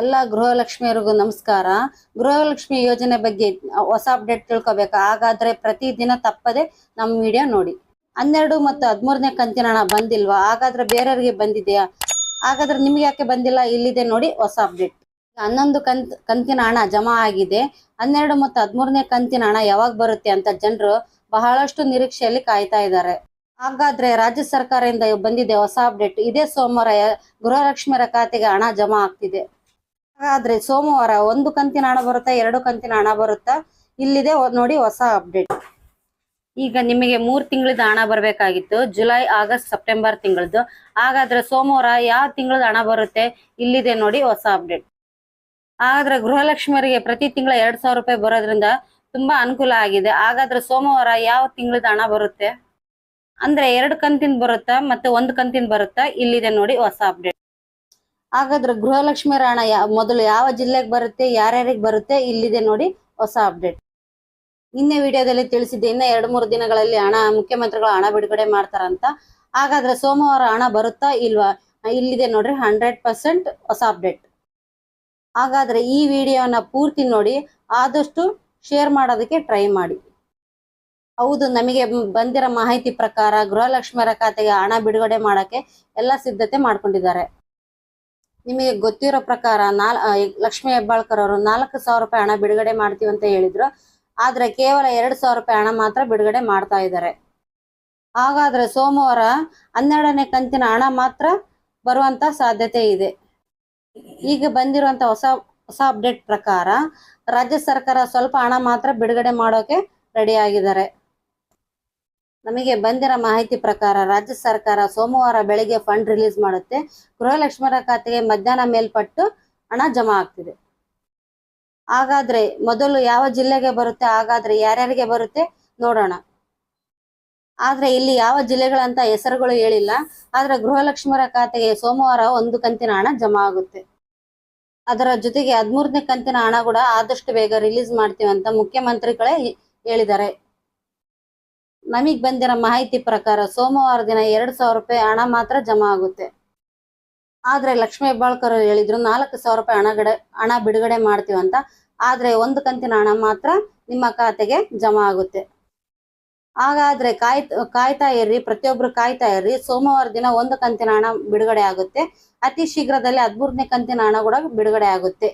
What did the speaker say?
ಎಲ್ಲ ಗೃಹಲಕ್ಷ್ಮಿಯರಿಗೂ ನಮಸ್ಕಾರ. ಗೃಹಲಕ್ಷ್ಮಿ ಯೋಜನೆ ಬಗ್ಗೆ ಹೊಸ ಅಪ್ಡೇಟ್ ತಿಳ್ಕೊಬೇಕು. ಹಾಗಾದ್ರೆ ಪ್ರತಿದಿನ ತಪ್ಪದೆ ನಮ್ಮ ವಿಡಿಯೋ ನೋಡಿ. ಹನ್ನೆರಡು ಮತ್ತು ಹದಿಮೂರನೇ ಕಂತಿನ ಹಣ ಬಂದಿಲ್ವಾ? ಹಾಗಾದ್ರೆ ಬೇರೆಯವ್ರಿಗೆ ಬಂದಿದೆಯಾ? ಹಾಗಾದ್ರೆ ನಿಮ್ಗೆ ಯಾಕೆ ಬಂದಿಲ್ಲ? ಇಲ್ಲಿದೆ ನೋಡಿ ಹೊಸ ಅಪ್ಡೇಟ್ ಹನ್ನೊಂದು ಕಂತ್, ಕಂತಿನ ಹಣ ಜಮಾ ಆಗಿದೆ. ಹನ್ನೆರಡು ಮತ್ತು ಹದಿಮೂರನೇ ಕಂತಿನ ಹಣ ಯಾವಾಗ ಬರುತ್ತೆ ಅಂತ ಜನರು ಬಹಳಷ್ಟು ನಿರೀಕ್ಷೆಯಲ್ಲಿ ಕಾಯ್ತಾ ಇದ್ದಾರೆ. ಹಾಗಾದ್ರೆ ರಾಜ್ಯ ಸರ್ಕಾರದಿಂದ ಬಂದಿದೆ ಹೊಸ ಅಪ್ಡೇಟ್ ಇದೇ ಸೋಮವಾರ ಗೃಹಲಕ್ಷ್ಮಿಯರ ಖಾತೆಗೆ ಹಣ ಜಮಾ ಆಗ್ತಿದೆ. ಹಾಗಾದ್ರೆ ಸೋಮವಾರ ಒಂದು ಕಂತಿನ ಹಣ ಬರುತ್ತಾ ಎರಡು ಕಂತಿನ ಹಣ ಬರುತ್ತಾ ಇಲ್ಲಿದೆ ನೋಡಿ ಹೊಸ ಅಪ್ಡೇಟ್. ಈಗ ನಿಮಗೆ ಮೂರು ತಿಂಗಳದ ಹಣ ಬರಬೇಕಾಗಿತ್ತು, ಜುಲೈ, ಆಗಸ್ಟ್, ಸೆಪ್ಟೆಂಬರ್ ತಿಂಗಳದ್ದು ಹಾಗಾದ್ರೆ ಸೋಮವಾರ ಯಾವ ತಿಂಗಳದ ಹಣ ಬರುತ್ತೆ ಇಲ್ಲಿದೆ ನೋಡಿ ಹೊಸ ಅಪ್ಡೇಟ್. ಹಾಗಾದ್ರೆ ಗೃಹಲಕ್ಷ್ಮಿಯರಿಗೆ ಪ್ರತಿ ತಿಂಗಳ ಎರಡ್ ರೂಪಾಯಿ ಬರೋದ್ರಿಂದ ತುಂಬಾ ಅನುಕೂಲ ಆಗಿದೆ. ಹಾಗಾದ್ರೆ ಸೋಮವಾರ ಯಾವ ತಿಂಗಳದ ಹಣ ಬರುತ್ತೆ? ಅಂದ್ರೆ ಎರಡು ಕಂತಿನ ಬರುತ್ತಾ ಮತ್ತೆ ಒಂದು ಕಂತಿನ ಬರುತ್ತಾ ಇಲ್ಲಿದೆ ನೋಡಿ ಹೊಸ ಅಪ್ಡೇಟ್. ಹಾಗಾದ್ರೆ ಗೃಹಲಕ್ಷ್ಮಿಯರ ಹಣ ಯಾ- ಮೊದಲು ಯಾವ ಜಿಲ್ಲೆಗೆ ಬರುತ್ತೆ, ಯಾರ್ಯಾರಿಗೆ ಬರುತ್ತೆ, ಇಲ್ಲಿದೆ ನೋಡಿ ಹೊಸ ಅಪ್ಡೇಟ್. ನಿನ್ನೆ ವಿಡಿಯೋದಲ್ಲಿ ತಿಳಿಸಿದ್ದೆ, ಇನ್ನ ಎರಡು ಮೂರು ದಿನಗಳಲ್ಲಿ ಹಣ, ಮುಖ್ಯಮಂತ್ರಿಗಳು ಹಣ ಬಿಡುಗಡೆ ಮಾಡ್ತಾರಂತ. ಹಾಗಾದ್ರೆ ಸೋಮವಾರ ಹಣ ಬರುತ್ತಾ ಇಲ್ವಾ? ಇಲ್ಲಿದೆ ನೋಡ್ರಿ, ಹಂಡ್ರೆಡ್ ಪರ್ಸೆಂಟ್ ಹೊಸ ಅಪ್ಡೇಟ್. ಹಾಗಾದ್ರೆ ಈ ವಿಡಿಯೋನ ಪೂರ್ತಿ ನೋಡಿ, ಆದಷ್ಟು ಶೇರ್ ಮಾಡೋದಕ್ಕೆ ಟ್ರೈ ಮಾಡಿ. ಹೌದು, ನಮಗೆ ಬಂದಿರೋ ಮಾಹಿತಿ ಪ್ರಕಾರ ಗೃಹಲಕ್ಷ್ಮಿಯರ ಖಾತೆಗೆ ಹಣ ಬಿಡುಗಡೆ ಮಾಡಕ್ಕೆ ಎಲ್ಲ ಸಿದ್ಧತೆ ಮಾಡ್ಕೊಂಡಿದ್ದಾರೆ. ನಿಮಗೆ ಗೊತ್ತಿರೋ ಪ್ರಕಾರ ನಾಲ್ ಲಕ್ಷ್ಮೀ ಹೆಬ್ಬಾಳ್ಕರ್ ಅವರು ನಾಲ್ಕು ಸಾವಿರ ರೂಪಾಯಿ ಹಣ ಬಿಡುಗಡೆ ಮಾಡ್ತೀವಿ ಅಂತ ಹೇಳಿದ್ರು. ಆದ್ರೆ ಕೇವಲ ಎರಡು ಸಾವಿರ ರೂಪಾಯಿ ಹಣ ಮಾತ್ರ ಬಿಡುಗಡೆ ಮಾಡ್ತಾ ಇದ್ದಾರೆ. ಹಾಗಾದ್ರೆ ಸೋಮವಾರ ಹನ್ನೆರಡನೇ ಕಂತಿನ ಹಣ ಮಾತ್ರ ಬರುವಂತ ಸಾಧ್ಯತೆ ಇದೆ. ಈಗ ಬಂದಿರುವಂತ ಹೊಸ ಹೊಸ ಅಪ್ಡೇಟ್ ಪ್ರಕಾರ ರಾಜ್ಯ ಸರ್ಕಾರ ಸ್ವಲ್ಪ ಹಣ ಮಾತ್ರ ಬಿಡುಗಡೆ ಮಾಡೋಕೆ ರೆಡಿ ಆಗಿದ್ದಾರೆ. ನಮಗೆ ಬಂದಿರೋ ಮಾಹಿತಿ ಪ್ರಕಾರ ರಾಜ್ಯ ಸರ್ಕಾರ ಸೋಮವಾರ ಬೆಳಿಗ್ಗೆ ಫಂಡ್ ರಿಲೀಸ್ ಮಾಡುತ್ತೆ. ಗೃಹಲಕ್ಷ್ಮರ ಖಾತೆಗೆ ಮಧ್ಯಾಹ್ನ ಮೇಲ್ಪಟ್ಟು ಹಣ ಜಮಾ ಆಗ್ತಿದೆ. ಹಾಗಾದ್ರೆ ಮೊದಲು ಯಾವ ಜಿಲ್ಲೆಗೆ ಬರುತ್ತೆ, ಹಾಗಾದ್ರೆ ಯಾರ್ಯಾರಿಗೆ ಬರುತ್ತೆ ನೋಡೋಣ. ಆದ್ರೆ ಇಲ್ಲಿ ಯಾವ ಜಿಲ್ಲೆಗಳಂತ ಹೆಸರುಗಳು ಹೇಳಿಲ್ಲ. ಆದ್ರೆ ಗೃಹಲಕ್ಷ್ಮರ ಖಾತೆಗೆ ಸೋಮವಾರ ಒಂದು ಕಂತಿನ ಹಣ ಜಮಾ ಆಗುತ್ತೆ. ಅದರ ಜೊತೆಗೆ ಹದಿಮೂರನೇ ಕಂತಿನ ಹಣ ಕೂಡ ಆದಷ್ಟು ಬೇಗ ರಿಲೀಸ್ ಮಾಡ್ತೀವಿ ಅಂತ ಮುಖ್ಯಮಂತ್ರಿಗಳೇ ಹೇಳಿದ್ದಾರೆ. ನಮಗ್ ಬಂದಿರೋ ಮಾಹಿತಿ ಪ್ರಕಾರ ಸೋಮವಾರ ದಿನ ಎರಡ್ ಸಾವಿರ ರೂಪಾಯಿ ಹಣ ಮಾತ್ರ ಜಮಾ ಆಗುತ್ತೆ. ಆದ್ರೆ ಲಕ್ಷ್ಮೀ ಹೆಬ್ಬಾಳ್ಕರ್ ಹೇಳಿದ್ರು, ನಾಲ್ಕು ಸಾವಿರ ರೂಪಾಯಿ ಹಣಗಡೆ ಹಣ ಬಿಡುಗಡೆ ಮಾಡ್ತೀವಿ ಅಂತ. ಆದ್ರೆ ಒಂದು ಕಂತಿನ ಹಣ ಮಾತ್ರ ನಿಮ್ಮ ಖಾತೆಗೆ ಜಮಾ ಆಗುತ್ತೆ. ಹಾಗಾದ್ರೆ ಕಾಯ್ ಕಾಯ್ತಾ ಇರ್ರಿ, ಪ್ರತಿಯೊಬ್ರು ಕಾಯ್ತಾ ಇರ್ರಿ. ಸೋಮವಾರ ದಿನ ಒಂದು ಕಂತಿನ ಹಣ ಬಿಡುಗಡೆ ಆಗುತ್ತೆ. ಅತಿ ಶೀಘ್ರದಲ್ಲಿ ಹದಿಮೂರನೇ ಕಂತಿನ ಹಣ ಕೂಡ ಬಿಡುಗಡೆ ಆಗುತ್ತೆ.